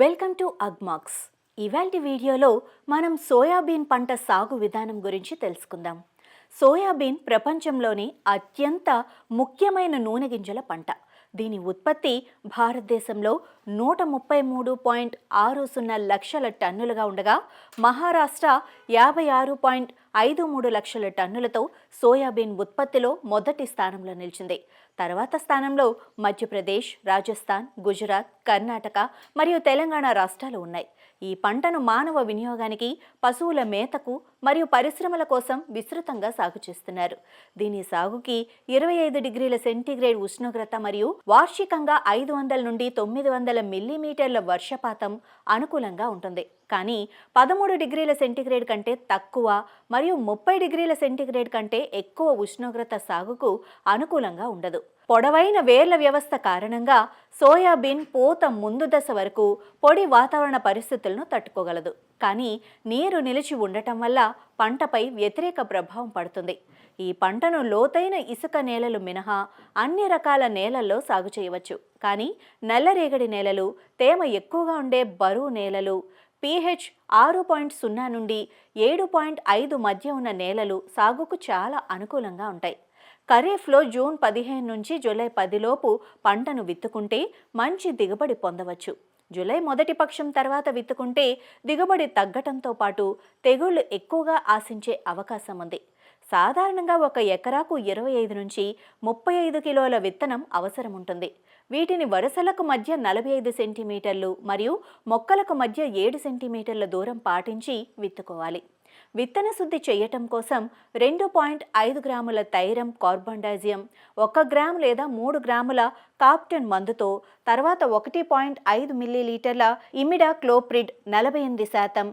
Welcome to Agmax. ఇవాల్టి వీడియోలో మనం సోయాబీన్ పంట సాగు విధానం గురించి తెలుసుకుందాం. సోయాబీన్ ప్రపంచంలోని అత్యంత ముఖ్యమైన నూనె గింజల పంట. దీని ఉత్పత్తి భారతదేశంలో నూట ముప్పై మూడు పాయింట్ ఆరు సున్నా లక్షల టన్నులుగా ఉండగా మహారాష్ట్ర యాభై ఆరు పాయింట్ ఐదు మూడు లక్షల టన్నులతో సోయాబీన్ ఉత్పత్తిలో మొదటి స్థానంలో నిలిచింది. తర్వాత స్థానంలో మధ్యప్రదేశ్ రాజస్థాన్ గుజరాత్ కర్ణాటక మరియు తెలంగాణ రాష్ట్రాలు ఉన్నాయి. ఈ పంటను మానవ వినియోగానికి పశువుల మేతకు మరియు పరిశ్రమల కోసం విస్తృతంగా సాగు చేస్తున్నారు. దీని సాగుకి ఇరవై ఐదు డిగ్రీల సెంటీగ్రేడ్ ఉష్ణోగ్రత మరియు వార్షికంగా ఐదు వందల నుండి తొమ్మిది వందల మిల్లీమీటర్ల వర్షపాతం అనుకూలంగా ఉంటుంది. కానీ పదమూడు డిగ్రీల సెంటీగ్రేడ్ కంటే తక్కువ మరియు ముప్పై డిగ్రీల సెంటీగ్రేడ్ కంటే ఎక్కువ ఉష్ణోగ్రత సాగుకు అనుకూలంగా ఉండదు. పొడవైన వేర్ల వ్యవస్థ కారణంగా సోయాబీన్ పూత ముందు దశ వరకు పొడి వాతావరణ పరిస్థితులను తట్టుకోగలదు. కానీ నీరు నిలిచి ఉండటం వల్ల పంటపై వ్యతిరేక ప్రభావం పడుతుంది. ఈ పంటను లోతైన ఇసుక నేలలు మినహా అన్ని రకాల నేలల్లో సాగు చేయవచ్చు. కానీ నల్లరేగడి నేలలు తేమ ఎక్కువగా ఉండే బరువు నేలలు పీహెచ్ ఆరు పాయింట్ సున్నా నుండి ఏడు పాయింట్ ఐదు మధ్య ఉన్న నేలలు సాగుకు చాలా అనుకూలంగా ఉంటాయి. ఖరీఫ్లో జూన్ పదిహేను నుంచి జూలై పదిలోపు పంటను విత్తుకుంటే మంచి దిగుబడి పొందవచ్చు. జూలై మొదటి పక్షం తర్వాత విత్తుకుంటే దిగుబడి తగ్గటంతో పాటు తెగుళ్ళు ఎక్కువగా ఆశించే అవకాశం ఉంది. సాధారణంగా ఒక ఎకరాకు ఇరవై ఐదు నుంచి ముప్పై ఐదు కిలోల విత్తనం అవసరం ఉంటుంది. వీటిని వరుసలకు మధ్య నలభై ఐదు సెంటీమీటర్లు మరియు మొక్కలకు మధ్య ఏడు సెంటీమీటర్ల దూరం పాటించి విత్తుకోవాలి. విత్తన శుద్ధి చేయటం కోసం రెండు పాయింట్ ఐదు గ్రాముల తైరం కార్బండైజియం ఒక గ్రామ్ లేదా మూడు గ్రాముల కాప్టన్ మందుతో తర్వాత ఒకటి పాయింట్ ఐదు మిల్లీలీటర్ల ఇమిడా క్లోప్రిడ్ నలభై ఎనిమిది శాతం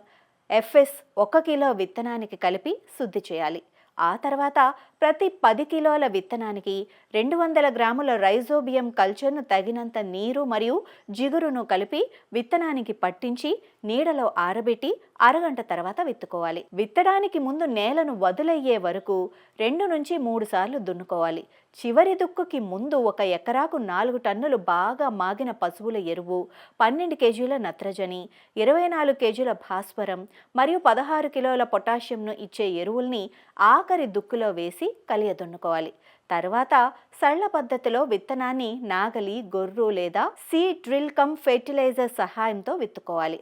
ఎఫ్ఎస్ ఒక కిలో విత్తనానికి కలిపి శుద్ధి చేయాలి. ఆ తర్వాత ప్రతి పది కిలోల విత్తనానికి రెండు వందల గ్రాముల రైజోబియం కల్చర్ను తగినంత నీరు మరియు జిగురును కలిపి విత్తనానికి పట్టించి నీడలో ఆరబెట్టి అరగంట తర్వాత విత్తుకోవాలి. విత్తడానికి ముందు నేలను వదులయ్యే వరకు రెండు నుంచి మూడు సార్లు దున్నుకోవాలి. చివరి దుక్కుకి ముందు ఒక ఎకరాకు నాలుగు టన్నులు బాగా మాగిన పశువుల ఎరువు పన్నెండు కేజీల నత్రజని ఇరవై నాలుగు కేజీల భాస్వరం మరియు పదహారు కిలోల పొటాషియంను ఇచ్చే ఎరువుల్ని ఆఖరి దుక్కులో వేసి కలియదున్నుకోవాలి. తర్వాత సరళ పద్ధతిలో విత్తనాన్ని నాగలి గొర్రు లేదా సీ డ్రిల్ కమ్ ఫెర్టిలైజర్ సహాయంతో విత్తుకోవాలి.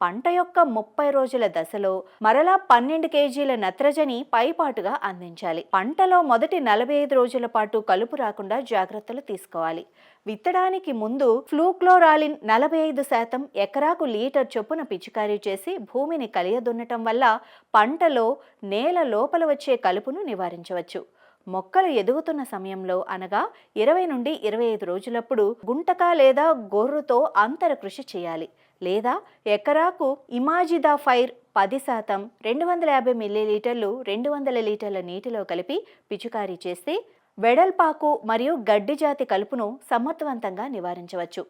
పంట యొక్క ముప్పై రోజుల దశలో మరలా పన్నెండు కేజీల నత్రజని పైపాటుగా అందించాలి. పంటలో మొదటి నలభై ఐదు రోజుల పాటు కలుపు రాకుండా జాగ్రత్తలు తీసుకోవాలి. విత్తడానికి ముందు ఫ్లూక్లోరాలిన్ నలభై ఐదు శాతం ఎకరాకు లీటర్ చొప్పున పిచికారీ చేసి భూమిని కలియదున్నటం వల్ల పంటలో నేల లోపల వచ్చే కలుపును నివారించవచ్చు. మొక్కలు ఎదుగుతున్న సమయంలో అనగా ఇరవై నుండి ఇరవై ఐదు రోజులప్పుడు గుంటక లేదా గొర్రుతో అంతర కృషి చేయాలి. లేదా ఎకరాకు ఇమాజిదా ఫైర్ పది శాతం రెండు వందల యాభై మిల్లీలీటర్లు రెండు వందల లీటర్ల నీటిలో కలిపి పిచుకారీ చేస్తే వెడల్పాకు మరియు గడ్డి జాతి కలుపును సమర్థవంతంగా నివారించవచ్చు.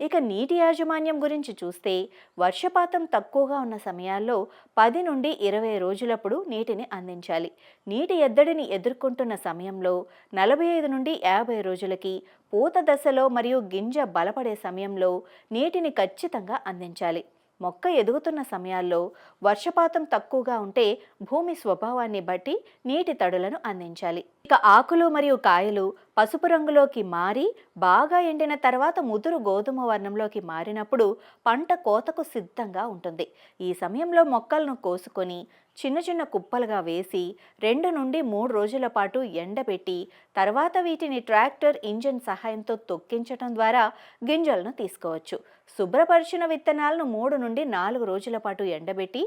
ఇక నీటి యాజమాన్యం గురించి చూస్తే వర్షపాతం తక్కువగా ఉన్న సమయాల్లో పది నుండి ఇరవై రోజులప్పుడు నీటిని అందించాలి. నీటి ఎద్దడిని ఎదుర్కొంటున్న సమయంలో నలభై ఐదు నుండి యాభై రోజులకి పూత దశలో మరియు గింజ బలపడే సమయంలో నీటిని ఖచ్చితంగా అందించాలి. మొక్క ఎదుగుతున్న సమయాల్లో వర్షపాతం తక్కువగా ఉంటే భూమి స్వభావాన్ని బట్టి నీటి తడులను అందించాలి. ఇక ఆకులు మరియు కాయలు పసుపు రంగులోకి మారి బాగా ఎండిన తర్వాత ముదురు గోధుమ వర్ణంలోకి మారినప్పుడు పంట కోతకు సిద్ధంగా ఉంటుంది. ఈ సమయంలో మొక్కలను కోసుకొని చిన్న చిన్న కుప్పలుగా వేసి రెండు నుండి మూడు రోజుల పాటు ఎండబెట్టి తర్వాత వీటిని ట్రాక్టర్ ఇంజన్ సహాయంతో తొక్కించటం ద్వారా గింజలను తీసుకోవచ్చు. శుభ్రపరిచిన విత్తనాలను మూడు నుండి నాలుగు రోజుల పాటు ఎండబెట్టి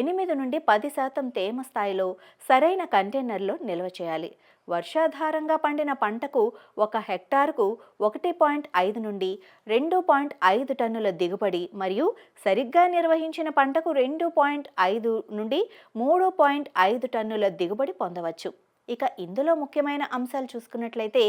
ఎనిమిది నుండి పది శాతం తేమ స్థాయిలో సరైన కంటైనర్లో నిల్వ చేయాలి. వర్షాధారంగా పండిన పంటకు ఒక హెక్టార్కు ఒకటి పాయింట్ ఐదు నుండి రెండు పాయింట్ ఐదు టన్నుల దిగుబడి మరియు సరిగ్గా నిర్వహించిన పంటకు రెండు పాయింట్ ఐదు నుండి మూడు పాయింట్ ఐదు టన్నుల దిగుబడి పొందవచ్చు. ఇక ఇందులో ముఖ్యమైన అంశాలు చూసుకున్నట్లయితే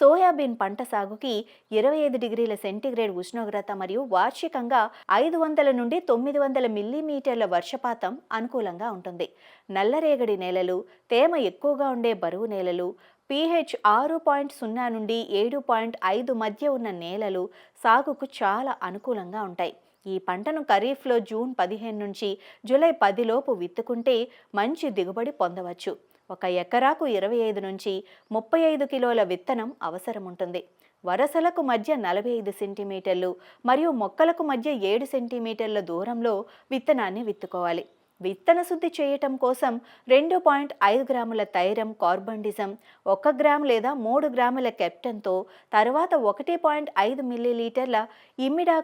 సోయాబీన్ పంట సాగుకి ఇరవై ఐదు డిగ్రీల సెంటీగ్రేడ్ ఉష్ణోగ్రత మరియు వార్షికంగా ఐదు వందల నుండి తొమ్మిది వందల మిల్లీమీటర్ల వర్షపాతం అనుకూలంగా ఉంటుంది. నల్లరేగడి నేలలు తేమ ఎక్కువగా ఉండే బరువు నేలలు పీహెచ్ ఆరు పాయింట్ సున్నా నుండి ఏడు పాయింట్ ఐదు మధ్య ఉన్న నేలలు సాగుకు చాలా అనుకూలంగా ఉంటాయి. ఈ పంటను ఖరీఫ్లో జూన్ పదిహేను నుంచి జూలై పదిలోపు విత్తుకుంటే మంచి దిగుబడి పొందవచ్చు. ఒక ఎకరాకు ఇరవై ఐదు నుంచి ముప్పై ఐదు కిలోల విత్తనం అవసరం ఉంటుంది వరసలకు మధ్య నలభై ఐదు సెంటీమీటర్లు మరియు మొక్కలకు మధ్య ఏడు సెంటీమీటర్ల దూరంలో విత్తనాన్ని విత్తుకోవాలి. విత్తన శుద్ధి చేయటం కోసం రెండు పాయింట్ ఐదు గ్రాముల తైరం కార్బండిజం ఒక గ్రామ్ లేదా మూడు గ్రాముల కెప్టన్తో తర్వాత ఒకటి పాయింట్ ఐదు మిల్లీలీటర్ల ఇమిడా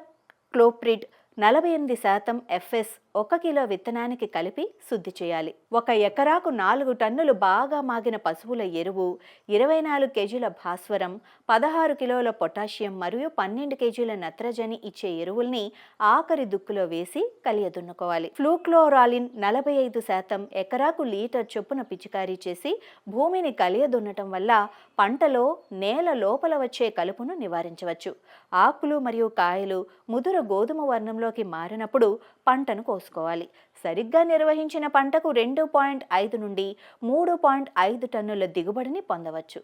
క్లోప్రిడ్ నలభై ఎనిమిది శాతం ఎఫ్ఎస్ ఒక కిలో విత్తనానికి కలిపి శుద్ధి చేయాలి. ఒక ఎకరాకు నాలుగు టన్నులు బాగా మాగిన పశువుల ఎరువు ఇరవై నాలుగు కేజీల భాస్వరం పదహారు కిలోల పొటాషియం మరియు పన్నెండు కేజీల నత్రజని ఇచ్చే ఎరువుల్ని ఆఖరి దుక్కులో వేసి కలియదున్నుకోవాలి. ఫ్లూక్లోరాలిన్ నలభై ఐదు శాతం ఎకరాకు లీటర్ చొప్పున పిచికారీ చేసి భూమిని కలియదున్నటం వల్ల పంటలో నేల లోపల వచ్చే కలుపును నివారించవచ్చు. ఆకులు మరియు కాయలు ముదుర గోధుమ వర్ణంలోకి మారినప్పుడు పంటను పోసుకోవాలి. సరిగ్గా నిర్వహించిన పంటకు రెండు పాయింట్ ఐదు నుండి మూడు పాయింట్ ఐదు టన్నుల దిగుబడిని పొందవచ్చు.